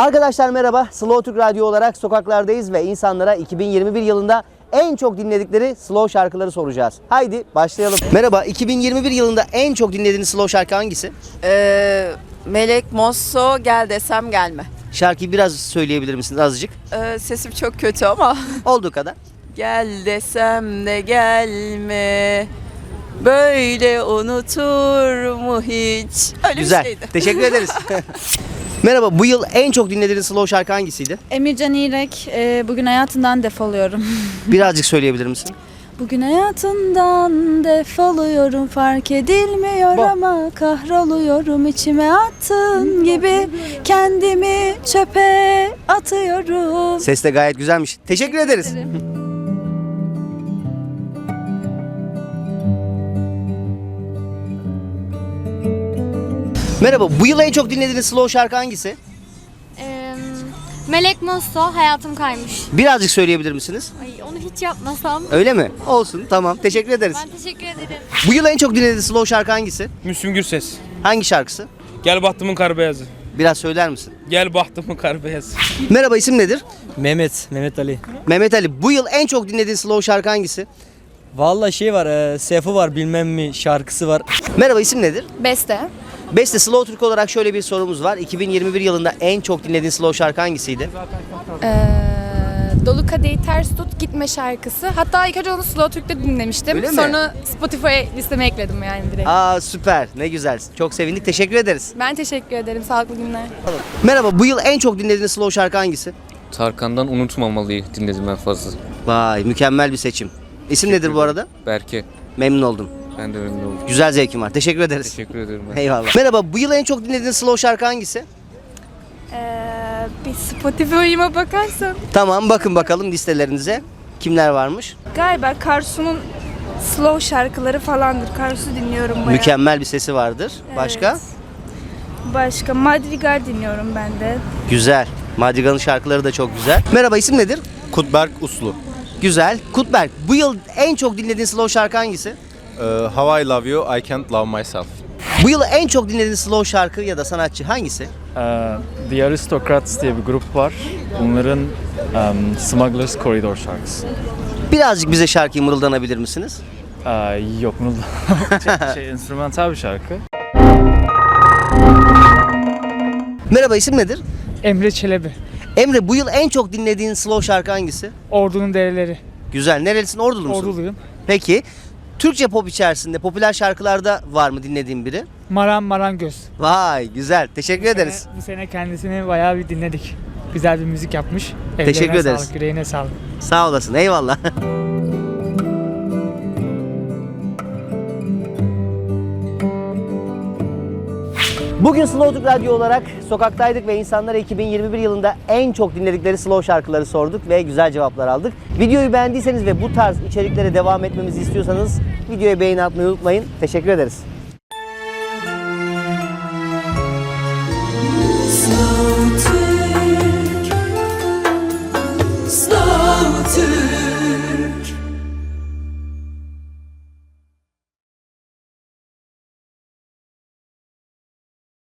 Arkadaşlar merhaba. Slow Türk Radyo olarak sokaklardayız ve insanlara 2021 yılında en çok dinledikleri slow şarkıları soracağız. Haydi başlayalım. Merhaba. 2021 yılında en çok dinlediğiniz slow şarkı hangisi? Ee, Melek Mosso gel desem gelme. Şarkıyı biraz söyleyebilir misiniz azıcık? Ee, sesim çok kötü ama Olduğu kadar. gel desem de gelme. Böyle unutur mu hiç? Öyle Güzel. bir şeydi. Teşekkür ederiz. Merhaba. Bu yıl en çok dinlediğiniz slow şarkı hangisiydi? Emircan İrek, e, bugün hayatından defoluyorum. Birazcık söyleyebilir misin? Bugün hayatından defoluyorum fark edilmiyor Bu. ama kahroluyorum içime attığın gibi kendimi çöpe atıyorum. Ses de gayet güzelmiş. Teşekkür ederiz. Merhaba. Bu yıl en çok dinlediğiniz slow şarkı hangisi? Ee, Melek Mosso hayatım kaymış. Birazcık söyleyebilir misiniz? Ay onu hiç yapmasam. Öyle mi? Olsun. Tamam. Teşekkür ederiz. Ben teşekkür ederim. Bu yıl en çok dinlediğiniz slow şarkı hangisi? Müslüm Gürses. Hangi şarkısı? Gel bahtımın kar beyazı. Biraz söyler misin? Gel bahtımın kar beyazı. Merhaba isim nedir? Mehmet, Mehmet Ali. Mehmet Ali. Bu yıl en çok dinlediğin slow şarkı hangisi? Vallahi şey var, e, Sefo var bilmem mi şarkısı var. Merhaba isim nedir? Beste. Beste Slow Türk olarak şöyle bir sorumuz var. 2021 yılında en çok dinlediğin slow şarkı hangisiydi? Ee, Dolu Kadehi Ters Tut Gitme şarkısı. Hatta ilk önce onu Slow Türk'te dinlemiştim. Öyle mi? Sonra Spotify listeme ekledim yani direkt. Aa süper. Ne güzel. Çok sevindik. Teşekkür ederiz. Ben teşekkür ederim. Sağlıklı günler. Merhaba. Bu yıl en çok dinlediğiniz slow şarkı hangisi? Tarkan'dan unutmamalıyı dinledim ben fazla. Vay mükemmel bir seçim. İsim nedir bu arada? Berke. Memnun oldum. Ben de memnun oldum. Güzel zevkim var. Teşekkür ederiz. Teşekkür ederim. Ben. Eyvallah. Merhaba. Bu yıl en çok dinlediğiniz slow şarkı hangisi? Ee, bir Spotify'ıma bakarsam. Tamam bakın bakalım listelerinize. Kimler varmış? Galiba Karsu'nun slow şarkıları falandır. Karsu dinliyorum bayağı. Mükemmel bir sesi vardır. Başka? Başka Madrigal dinliyorum ben de. Güzel. Madrigal'ın şarkıları da çok güzel. Merhaba isim nedir? Kutberk Uslu. Güzel. Kutberk. Bu yıl en çok dinlediğin slow şarkı hangisi? Ee, How I Love You, I Can't Love Myself. Bu yıl en çok dinlediğin slow şarkı ya da sanatçı hangisi? Ee, The Aristocrats diye bir grup var. Bunların um, Smugglers Corridor şarkısı. Birazcık bize şarkıyı mırıldanabilir misiniz? Ee, yok şey, şey, enstrümantal bir şarkı. Merhaba isim nedir? Emre Çelebi. Emre bu yıl en çok dinlediğin slow şarkı hangisi? Ordu'nun dereleri. Güzel. Nerelisin? Ordulu musun? Orduluyum. Peki. Türkçe pop içerisinde popüler şarkılarda var mı dinlediğin biri? Maran Maran Göz. Vay güzel. Teşekkür ederiz. Bu sene kendisini bayağı bir dinledik. Güzel bir müzik yapmış. Teşekkür Ellerine ederiz. Sağlık, yüreğine sağlık. Sağ olasın. Eyvallah. Bugün Slow Türk Radyo olarak sokaktaydık ve insanlara 2021 yılında en çok dinledikleri slow şarkıları sorduk ve güzel cevaplar aldık. Videoyu beğendiyseniz ve bu tarz içeriklere devam etmemizi istiyorsanız videoya beğeni atmayı unutmayın. Teşekkür ederiz.